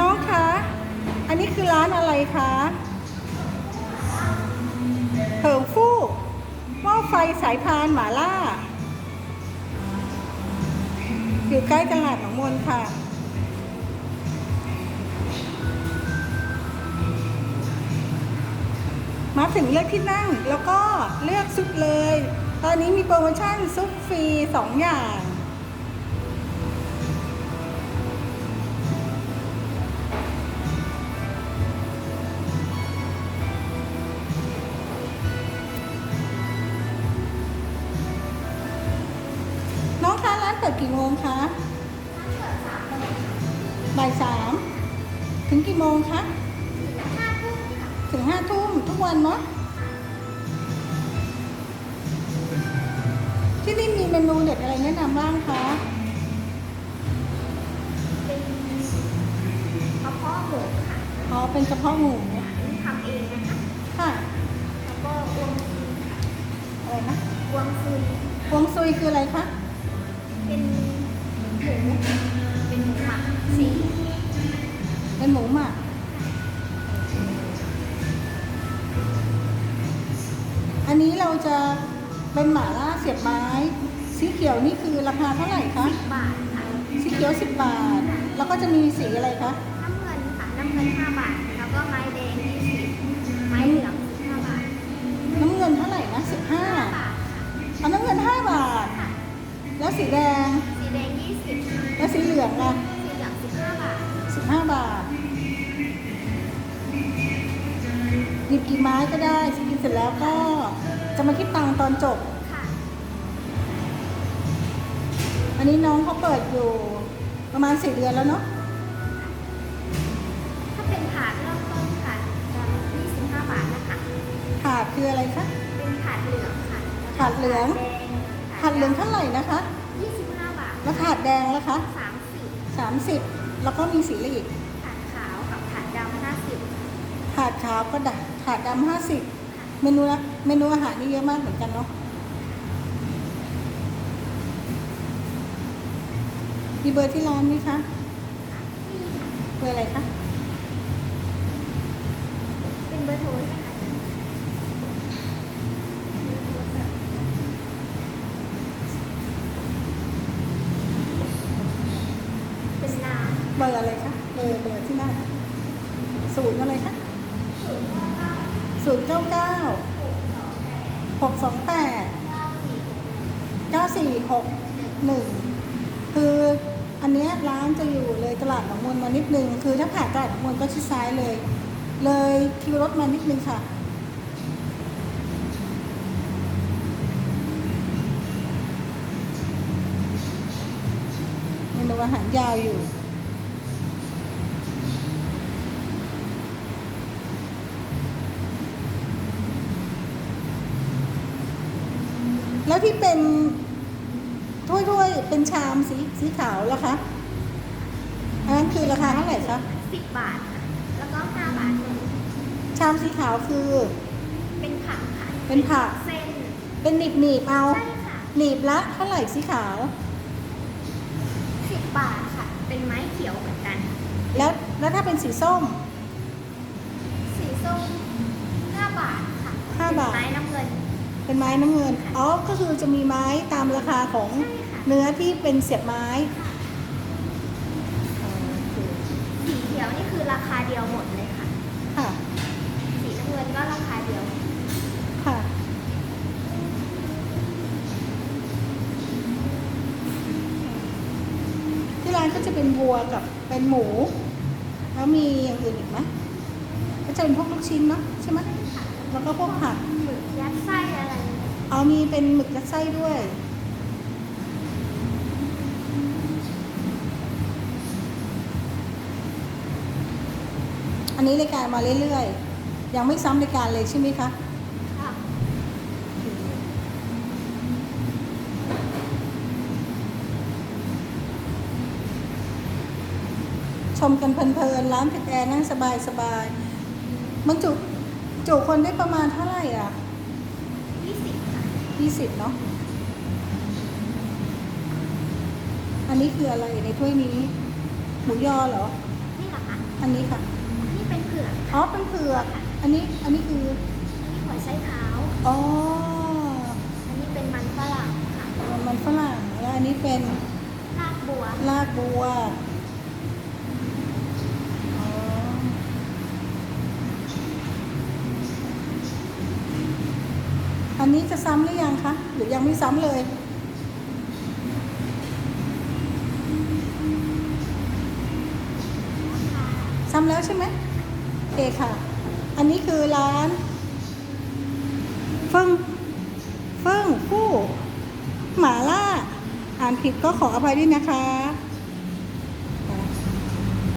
น้องคะ อันนี้คือร้านอะไรคะเผิงฟู่หม้อไฟสายพานหมาล่า อยู่ใกล้ตลาดหนองมนค่ะ มาถึงเลือกที่นั่งแล้วก็เลือกซุปเลย ตอนนี้มีโปรโมชั่นซุปฟรี 2 อย่าง งคะบ่ายสามถึงกี่โมงคะถึงห้าทุ่มทุกวันเนาะที่นี่มีเมนูเด็ดอะไรแนะนำบ้างคะเป็นกระเพาะหมูค่ะอ๋อเป็นกระเพาะหมูทำเองนะคะค่ะแล้วก็อวงซุยอะไรนะอวงซุยฮวงซุยคืออะไรคะ เป็นหม่าล่าเสียบไม้ สีเขียวนี่คือราคาเท่าไหร่คะ บาทค่ะสีเขียวสิบบาท แล้วก็จะมีสีอะไรคะ น้ำเงินค่ะ น้ำเงินห้าบาท แล้วก็ไม้แดงยี่สิบไม้เหลืองสิบห้าบาทน้ำเงินเท่าไหร่นะสิบห้าห้าบาทค่ะเอาน้ำเงินห้าบาท ค่ะ แล้วสีแดง สีแดงยี่สิบแล้วสีเหลืองล่ะสีเหลืองสิบห้าบาทสิบห้าบาท หยิบกี่ไม้ก็ได้กินเสร็จแล้วก็จะมาคิดตังค์ตอนจบ นนี้น้องเขาเปิดอยู่ประมาณสี่เดือนแล้วเนาะ ถ้าเป็นถาดเริ่มต้นค่ะจะยี่สิบห้าบาทนะคะ ถาดคืออะไรคะ เป็นถาดเหลืองค่ะถาดเหลืองแดงถาดเหลืองเท่าไหร่นะคะยี่สิบห้าบาทแล้วถาดแดงล่ะคะสามสิบสามสิบแล้วก็มีสีอะไรอีก ถาดขาวกับถาดดำห้าสิบถาดขาวก็ดถาดดำห้าสิบเมนูละเมนูอาหารนี่เยอะมากเหมือนกันเนาะ มีเบอร์ที่ร้านไหมคะเบอร์อะไรคะเป็นเบอร์โทรใช่ไหมคะเป็นน้เบอร์อะไรคะเบอร์เบอร์ที่หน้าศูนย์อะไรคะศูนย์เก้าเก้าหกสองแปดเก้าสี่หกหนึ่งคือ อันนี้ร้านจะอยู่เลยตลาดหนองมนมานิดนึง คือถ้าผ่านตลาดหนองมนก็ชิดซ้ายเลย เลยคิวรถมานิดนึงค่ะ เมนูอาหารยาวอยู่แล้วที่เป็น ถ้วยๆเป็นชามสีสีขาวล่ะคะอันนั้นคือราคาเท่าไหร่คะำสิบบาทค่ะแล้วก็ห้าบาทหนึ่งชามสีขาวคือ เป็นผักค่ะเป็นผัก เส้นเป็นหนีบหนีบๆเอา ใช่ค่ะหนีบละเท่าไหร่สีขาว สิบบาทค่ะ เป็นไม้เขียวเหมือนกัน แล้วแล้วถ้าเป็นสีส้ม สีส้มห้าบาทค่ะห้าบาท เป็นไม้น้ำเงิน เป็นไม้น้ำเงิน อ๋อ ก็คือจะมีไม้ตามราคาของใช่ค่ะเนื้อที่เป็นเสียบไม้สีเขียวนี่คือราคาเดียวหมดเลยค่ะ ค่ะ สีน้ำเงินก็ราคาเดียว ค่ะ ที่ร้านก็จะเป็นวัวกับเป็นหมู แล้วมีอย่างอื่นอีกไหมก็จะเป็นพวกลูกชิ้นเนาะใช่ไหม แล้วก็พวกผักหมึกยัดไส้อะไร เอามีเป็นหมึกยัดไส้ด้วย อันนี้รายการมาเรื่อยๆ ยังไม่ซ้ำรายการเลยใช่ไหมคะค่ะชมกันเพลินๆ ร้านติดแอร์นั่งสบายๆมันจุ จุคนได้ประมาณเท่าไหร่อะยี่สิบค่ะยี่สิบเนาะ อันนี้คืออะไรในถ้วยนี้ หมูยอเหรอ นี่เหรอคะอันนี้ค่ะ นี่เป็นเผือก อ๋อ เป็นเผือก อันนี้ อันนี้คือ อันนี้หัวไชเท้า อ๋อ อันนี้เป็นมันฝรั่งค่ะ มันฝรั่ง แล้วอันนี้เป็น รากบัวลากบัว อ๋อ อันนี้จะซ้ำหรือยังคะหรือยังไม่ซ้ำเลย ซ้ำแล้วใช่ไหมโอเคค่ะ อันนี้คือร้านเฟิ่งเฟิ่งผู้หมาล่า อ่านผิดก็ขออภัยด้วยนะคะ